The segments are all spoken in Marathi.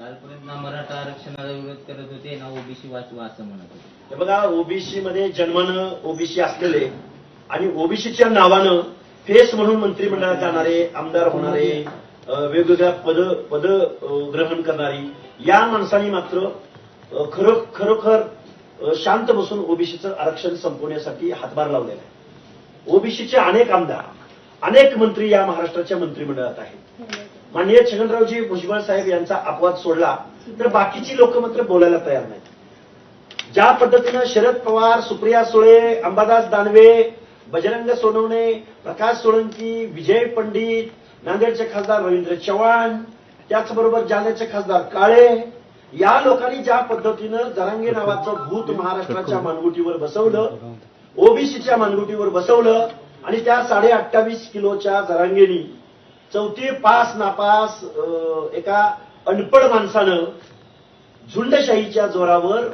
कालपर्यंत ना मराठा आरक्षणाला विरोध करत होते ना ओबीसी वाचवा असं म्हणत होते. हे बघा ओबीसी मध्ये जन्मानं ओबीसी असलेले आणि ओबीसीच्या नावानं फेस म्हणून मंत्रिमंडळात जाणारे आमदार होणारे वेगवेगळ्या पद पद ग्रहण करणारी या माणसांनी मात्र खरो खरोखर शांत बसून ओबीसीचं आरक्षण संपवण्यासाठी हातभार लावलेला आहे. ओबीसीचे अनेक आमदार अनेक मंत्री या महाराष्ट्राच्या मंत्रिमंडळात आहेत. माननीय छगनरावजी भुजबळ साहेब यांचा अपवाद सोडला तर बाकीची लोक मात्र बोलायला तयार नाहीत. ज्या पद्धतीनं शरद पवार सुप्रिया सुळे अंबादास दानवे बजरंग सोनवणे प्रकाश सोळंकी विजय पंडित नांदेडचे खासदार रवींद्र चव्हाण त्याचबरोबर जालन्याचे खासदार काळे या लोकांनी ज्या पद्धतीनं जरांगे नावाचं भूत महाराष्ट्राच्या मानगुटीवर बसवलं ओबीसीच्या मानगुटीवर बसवलं आणि त्या साडे अठ्ठावीस किलोच्या जरांगेनी चौथी पास नापास अं, एका अनपड माणसानं झुंडशाहीच्या जोरावर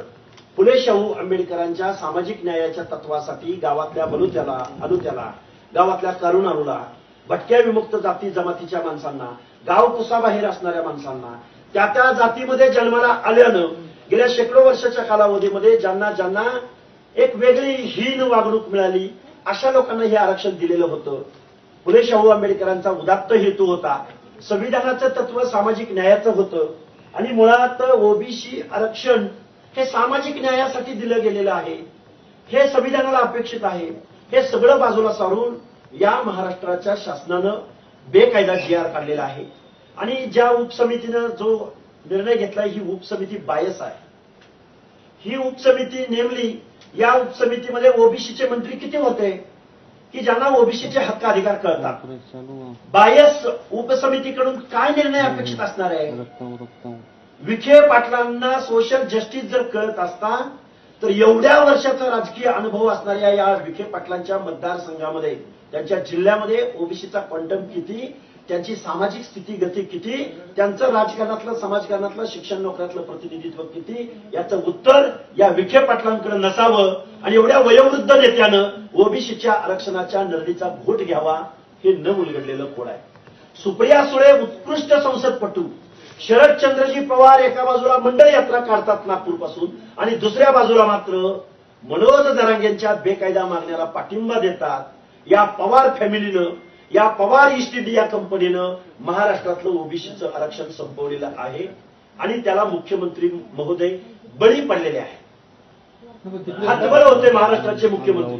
फुले शाहू आंबेडकरांच्या सामाजिक न्यायाच्या तत्वासाठी गावातल्या बलुत्याला अनुत्याला गावातल्या करुणारूला भटक्या विमुक्त जाती जमातीच्या माणसांना गाव कुसाबाहेर असणाऱ्या माणसांना त्या त्या जातीमध्ये जन्माला आल्यानं गेल्या शेकडो वर्षाच्या कालावधीमध्ये ज्यांना ज्यांना एक वेगळी हीन वागणूक मिळाली अशा लोकांना हे आरक्षण दिलेलं होतं. फुले शाहू आंबेडकरांचा उदात्त हेतू होता. संविधानाचं तत्व सामाजिक न्यायाचं होतं. आणि मुळात ओबीसी आरक्षण हे सामाजिक न्यायासाठी दिलं गेलेलं आहे. हे संविधानाला अपेक्षित आहे. हे सगळं बाजूला सारून या महाराष्ट्राच्या शासनानं बेकायदा जी आर काढलेला आहे. आणि ज्या उपसमितीनं जो निर्णय घेतला ही उपसमिती बायस आहे. ही उपसमिती नेमली या उपसमितीमध्ये ओबीसीचे मंत्री किती होते? की ज्यांना ओबीसीचे हक्क अधिकार कळतात. बायस उपसमितीकडून काय निर्णय अपेक्षित असणार आहे? विखे पाटलांना सोशल जस्टिस जर कळत असता तर एवढ्या वर्षाचा राजकीय अनुभव असणाऱ्या या विखे पाटलांच्या मतदारसंघामध्ये त्यांच्या जिल्ह्यामध्ये ओबीसीचा क्वांटम किती त्यांची सामाजिक स्थिती गती किती त्यांचं राजकारणातलं समाजकारणातलं शिक्षण नोकऱ्यातलं प्रतिनिधित्व किती याचं उत्तर या विखे पाटलांकडे नसावं आणि एवढ्या वयोवृद्ध नेत्यानं ओबीसीच्या आरक्षणाच्या नरडीचा घोट घ्यावा हे न उलगडलेलं कोड आहे? सुप्रिया सुळे उत्कृष्ट संसदपटू. शरदचंद्रजी पवार एका बाजूला मंडळ यात्रा काढतात नागपूरपासून आणि दुसऱ्या बाजूला मात्र मनोज दरांगेंच्या बेकायदा मागण्याला पाठिंबा देतात. या पवार फॅमिलीनं या पवार ईस्ट इंडिया कंपनीनं महाराष्ट्रातलं ओबीसीचं आरक्षण संपवलेलं आहे आणि त्याला मुख्यमंत्री महोदय बळी पडलेले आहे हतबल होते महाराष्ट्राचे मुख्यमंत्री.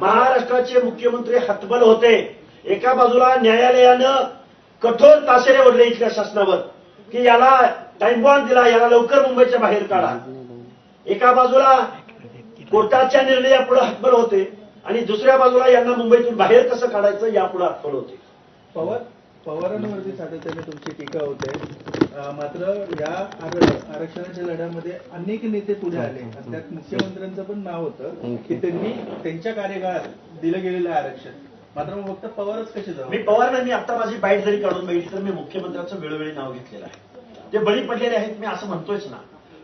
महाराष्ट्राचे मुख्यमंत्री हतबल होते. एका बाजूला न्यायालयानं कठोर ताशेरे ओढले इथल्या शासनावर की याला टाइम बॉन्ड दिला याला लवकर मुंबईच्या बाहेर काढा. एका बाजूला कोर्टाच्या निर्णयापुढे हतबल होते. आणि दुसऱ्या बाजूला यांना मुंबईतून बाहेर कसं काढायचं यापुढे हतबल होते. पवार पवारांवरती सातत्याने तुमची टीका होते. मात्र या आर- आरक्षणाच्या लढ्यामध्ये अनेक नेते पुढे आले. आणि त्यात मुख्यमंत्र्यांचं पण नाव होतं की त्यांनी त्यांच्या कार्यकाळात दिलं गेलेलं आहे आरक्षण. मात्र मग फक्त पवारच कसे मी जाऊ? पवार नाही मी आता माझी बाईट जरी काढून बघितली तर मी मुख्यमंत्र्यांचं वेळोवेळी नाव घेतलेलं आहे. ते बळी पडलेले आहेत मी असं म्हणतोयच ना.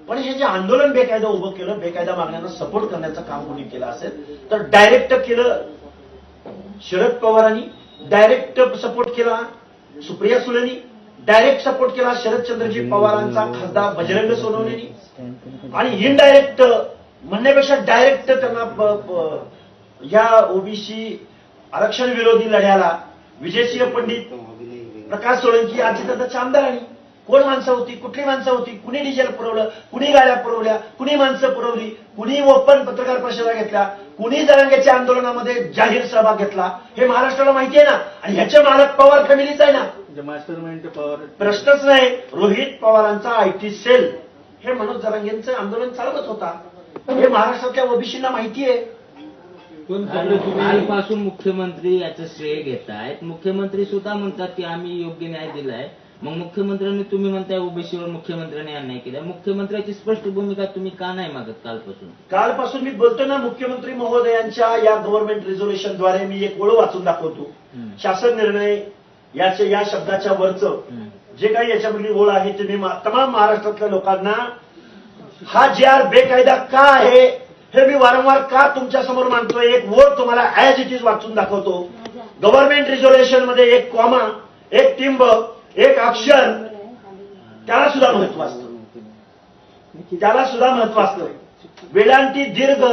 पण हे जे आंदोलन बेकायदा उभं केलं बेकायदा मागण्यांना सपोर्ट करण्याचं काम कोणी केलं असेल तर डायरेक्ट केलं शरद पवारांनी डायरेक्ट सपोर्ट केला सुप्रिया सुळेनी डायरेक्ट सपोर्ट केला शरदचंद्रजी पवारांचा खासदार बजरंग सोनवणेनी. आणि इनडायरेक्ट म्हणण्यापेक्षा डायरेक्ट त्यांना या ओबीसी आरक्षण विरोधी लढ्याला विजयसिंह पंडित प्रकाश सोळंकी अजितदादाच्या आणि कोण माणसं होती? कुठली माणसं होती? कुणी डिझेल पुरवलं? कुणी गाड्या पुरवल्या? कुणी माणसं पुरवली? कुणी ओपन पत्रकार परिषदा घेतल्या? कुणी जरांगेच्या आंदोलनामध्ये जाहीर सहभाग घेतला? हे महाराष्ट्राला माहिती आहे ना. आणि ह्याचे मालक पवार फॅमिलीच आहे ना. म्हणजे मास्टर माइंड पवार. प्रश्नच नाही. रोहित पवारांचा आयटी सेल. हे मनोज जरांगेंचं आंदोलन चालवत होता. हे महाराष्ट्रातल्या ओबीसींना माहिती आहे कालपासून मुख्यमंत्री याचं श्रेय घेत आहेत मुख्यमंत्री सुद्धा म्हणतात की आम्ही योग्य न्याय दिलाय. मग मुख्यमंत्र्यांनी तुम्ही म्हणताय ओबीसीवर मुख्यमंत्र्यांनी अन्याय केलाय मुख्यमंत्र्याची स्पष्ट भूमिका तुम्ही का नाही मागत कालपासून? कालपासून मी बोलतो ना मुख्यमंत्री महोदयांच्या या गव्हर्नमेंट रिझोल्युशनद्वारे मी एक ओळ वाचून दाखवतो. शासन निर्णय याचे या शब्दाच्या वरचं. जे काही याच्यामधली ओळ आहे ते मी तमाम महाराष्ट्रातल्या लोकांना हा जे आर बेकायदा का आहे हे मी वारंवार का तुमच्यासमोर मांडतोय एक ओळ तुम्हाला ऍज इट इज वाचून दाखवतो. गव्हर्नमेंट रिझोल्युशनमध्ये एक कॉमा एक टिंब एक अक्षर त्याला सुद्धा महत्त्व असतं. त्याला सुद्धा महत्त्व असतं. वेदांती दीर्घ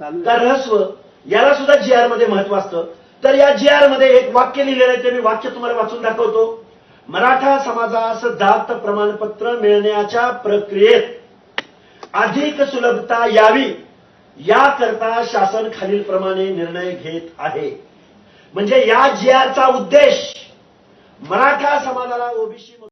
का रहस्व याला सुद्धा जी आरमध्ये महत्त्व असतं. तर या जी आरमध्ये एक वाक्य लिहिलेलं आहे ते मी वाक्य तुम्हाला वाचून दाखवतो. मराठा समाजास जात प्रमाणपत्र मिळण्याच्या प्रक्रियेत अधिक सुलभता यावी याकरता शासन खालीलप्रमाणे निर्णय घेत आहे. म्हणजे या जी आरचा उद्देश मराठा समाजाला ओबीसी